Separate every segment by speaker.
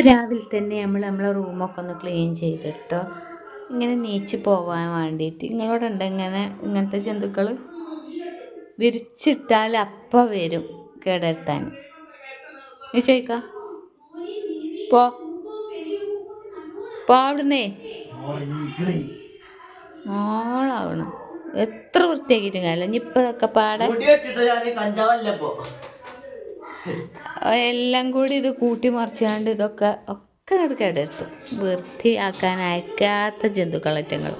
Speaker 1: അപ്പോൾ രാവിലെ തന്നെ നമ്മൾ നമ്മളെ റൂമൊക്കെ ഒന്ന് ക്ലീൻ ചെയ്തിട്ടോ. ഇങ്ങനെ നീച്ച് പോകാൻ വേണ്ടിയിട്ട് നിങ്ങളോടുണ്ട് ഇങ്ങനെ ഇങ്ങനത്തെ ജന്തുക്കൾ വിരിച്ചിട്ടാൽ അപ്പം വരും കേടെടുത്താൻ നീ ചോദിക്ക പോ. പോ മോളാവണം. എത്ര വൃത്തിയാക്കിയിട്ടും കാര്യമില്ല. ഇപ്പൊ ഇതൊക്കെ പാടെ
Speaker 2: മുടി വെട്ടിട്ട് ഞാൻ കഞ്ചാവല്ലപ്പോ
Speaker 1: എല്ലാം കൂടി ഇത് കൂട്ടി മറിച്ചാണ്ട് ഇതൊക്കെ ഒക്കെ അങ്ങോട്ട് കേടെടുത്തു വൃത്തിയാക്കാൻ അയക്കാത്ത ജന്തുക്കളറ്റങ്ങൾ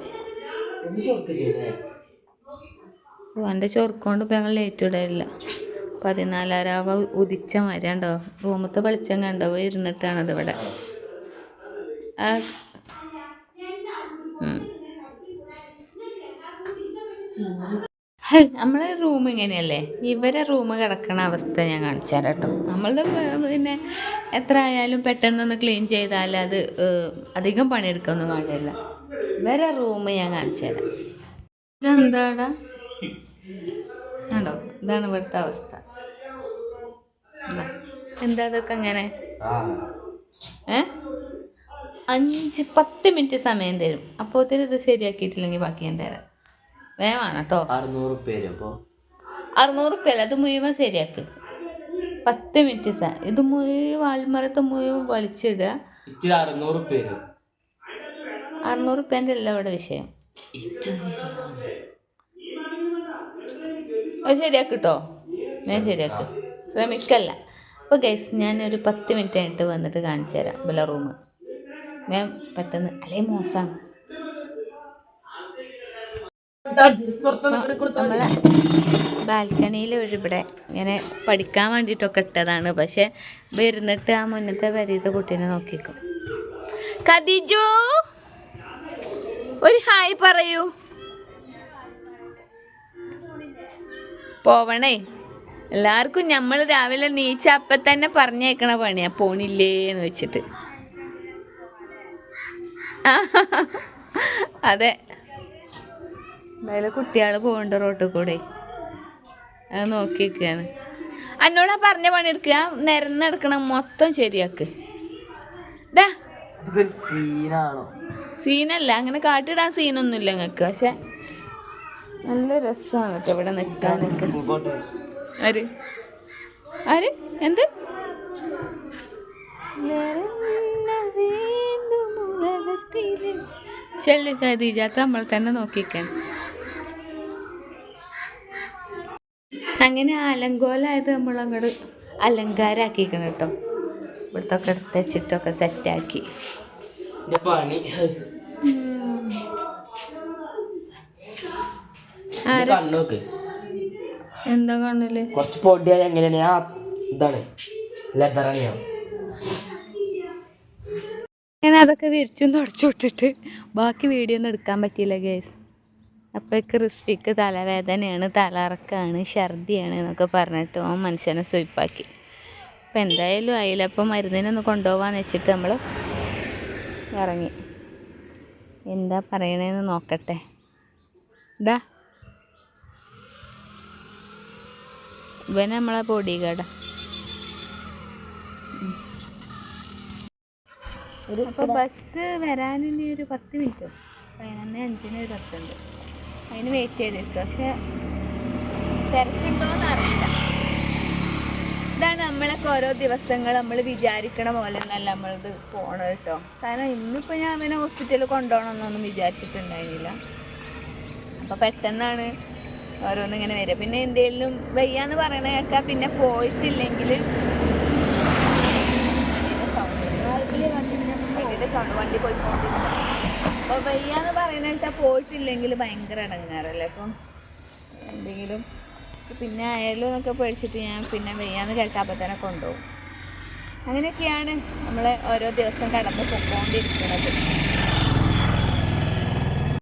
Speaker 1: എന്റെ ചൊറുക്കൊണ്ട് ഇപ്പം ഞങ്ങൾ ലേറ്റ് ഇടയില്ല പതിനാലാരാവ ഉദിച്ച മരണ്ടോ റൂമത്തെ വെളിച്ചം കണ്ടോ? ഇരുന്നിട്ടാണത് ഇവിടെ. ആ നമ്മളെ റൂം ഇങ്ങനെയല്ലേ? ഇവരെ റൂം കിടക്കണ അവസ്ഥ ഞാൻ കാണിച്ചു തരാം കേട്ടോ നമ്മളത് പിന്നെ എത്ര ആയാലും പെട്ടെന്നൊന്ന് ക്ലീൻ ചെയ്താൽ അത് അധികം പണിയെടുക്കൊന്നും വേണ്ടില്ല ഇവരെ റൂം ഞാൻ കാണിച്ചു തരാം ഇതെന്താടാ? കണ്ടോ? ഇതാണ് ഇവിടുത്തെ അവസ്ഥ. എന്താ അതൊക്കെ അങ്ങനെ ഏ? അഞ്ച് പത്ത് മിനിറ്റ് സമയം തരും. അപ്പോഴത്തേന് ഇത് ശരിയാക്കിയിട്ടില്ലെങ്കിൽ ബാക്കി ഞാൻ തരാം. വേഗമാണ് കേട്ടോ
Speaker 2: അറുന്നൂറ് പേര് അപ്പോൾ
Speaker 1: അറുന്നൂറ് റുപ്യല്ല അത് മുഴുവൻ ശരിയാക്ക്. പത്ത് മിനിറ്റ് സാ ഇത് മുഴുവൻ ആൽമരത്ത് മുഴുവൻ വലിച്ചിടുക.
Speaker 2: ഇച്ചിരി അറുന്നൂറ് പേര്
Speaker 1: അറുന്നൂറ് റുപ്യന്റെ അല്ല ഇവിടെ വിഷയം. അത് ശരിയാക്ക് കേട്ടോ ഞാൻ ശരിയാക്ക്. ശ്രമിക്കല്ല. അപ്പോൾ ഗൈസ് ഞാനൊരു പത്ത് മിനിറ്റ് ആയിട്ട് വന്നിട്ട് കാണിച്ചു തരാം ബല റൂം ഞാൻ പെട്ടെന്ന് അല്ലേ മോശമാണ് ബാൽക്കണിയിൽ ഇവിടെ ഇങ്ങനെ പഠിക്കാൻ വേണ്ടിയിട്ടൊക്കെ ഇട്ടതാണ്. പക്ഷെ വരുന്നിട്ട് ആ മുന്നത്തെ വരീത്തെ കുട്ടീനെ നോക്കിക്കും കദിജു ഒരു ഹായ് പറയൂ. പോവണേ. എല്ലാവർക്കും നമ്മൾ രാവിലെ നീച്ച അപ്പം തന്നെ പറഞ്ഞേക്കണ പണിയാ. പോണില്ലേ എന്ന് വെച്ചിട്ട്. അതെ. എന്തായാലും കുട്ടികൾ പോകണ്ട റോട്ടിൽ കൂടെ. അത് നോക്കി നിൽക്കുകയാണ് എന്നോടാ പറഞ്ഞ പണിയെടുക്കുക നിരന്നെടുക്കണം മൊത്തം ശരിയാക്ക്. ഡാ
Speaker 2: സീനാണോ?
Speaker 1: സീനല്ല. അങ്ങനെ കാട്ടിടാൻ സീനൊന്നുമില്ല നിങ്ങൾക്ക് പക്ഷെ നല്ല രസമാണ് കേട്ടോ ഇവിടെ നിൽക്കാനൊക്കെ
Speaker 2: ഇങ്ങോട്ട്
Speaker 1: ആര്? ആര്? എന്ത്? ചെല്ല് ഖദീജാക്ക നമ്മൾ തന്നെ നോക്കിക്കാൻ അങ്ങനെ അലങ്കോലായത് നമ്മൾ അങ്ങോട്ട് അലങ്കാരാക്കിക്കണം കേട്ടോ ഇവിടുത്തെ ഒക്കെ എടുത്ത് വെച്ചിട്ടൊക്കെ സെറ്റാക്കി എന്താ കണ്ണിൽ?
Speaker 2: കുറച്ച് പൊടിയായി എങ്ങനെയാണ്? ആ ഇതാണ്. ലെതറാണ് ഞാൻ
Speaker 1: ഞാൻ അതൊക്കെ വിരിച്ചും തുടച്ചു വിട്ടിട്ട് ബാക്കി വീഡിയോ ഒന്നും എടുക്കാൻ പറ്റിയില്ല ഗേസ് അപ്പോഴേക്ക് ക്രിസ്പിക്ക് തലവേദനയാണ് തലറക്കാണ് ഛർദിയാണ് എന്നൊക്കെ പറഞ്ഞിട്ട് ഓൻ മനുഷ്യനെ സ്വയ്പ്പാക്കി അപ്പോൾ എന്തായാലും അപ്പം മരുന്നിനൊന്ന് കൊണ്ടുപോകാന്ന് വെച്ചിട്ട് നമ്മൾ ഇറങ്ങി. എന്താ പറയണേന്ന് നോക്കട്ടെ. ഡാ ഇവൻ നമ്മളെ ബോഡി ഗാർഡാ അപ്പോൾ ബസ് വരാനിനി ഒരു പത്ത് മിനിറ്റോ. പതിനൊന്ന് അഞ്ചിന് ഒരു ബസ്സുണ്ട്. അതിന് വെയിറ്റ് ചെയ്തിരിക്കും പക്ഷെ തിരക്കുണ്ടോയെന്ന് അറിയില്ല ഇതാണ് നമ്മളൊക്കെ ഓരോ ദിവസങ്ങൾ നമ്മൾ വിചാരിക്കണ പോലെ ഒന്നല്ല നമ്മളത് പോണത് കേട്ടോ. കാരണം ഇന്നിപ്പോൾ ഞാൻ അവനെ ഹോസ്പിറ്റലിൽ കൊണ്ടുപോകണമെന്നൊന്നും വിചാരിച്ചിട്ടുണ്ടായിരുന്നില്ല. അപ്പോൾ പെട്ടെന്നാണ് ഓരോന്നിങ്ങനെ വരിക. പിന്നെ എന്തെങ്കിലും വയ്യാന്ന് പറയണ കേട്ടാൽ പിന്നെ പോയിട്ടില്ലെങ്കിൽ സൗണ്ട് വണ്ടി പോയിക്കൊണ്ടിരിക്കും വയ്യാന്ന് പറയുന്ന വെച്ചാൽ പോയിട്ടില്ലെങ്കിൽ ഭയങ്കര ഇടങ്ങാറല്ലേ അപ്പം എന്തെങ്കിലും പിന്നെ ആയാലും എന്നൊക്കെ പേടിച്ചിട്ട് ഞാൻ പിന്നെ വയ്യാന്ന് അപ്പം തന്നെ കൊണ്ടുപോകും. അങ്ങനെയൊക്കെയാണ് നമ്മൾ ഓരോ ദിവസം കടന്ന് പൊക്കോണ്ടിരിക്കുന്നത്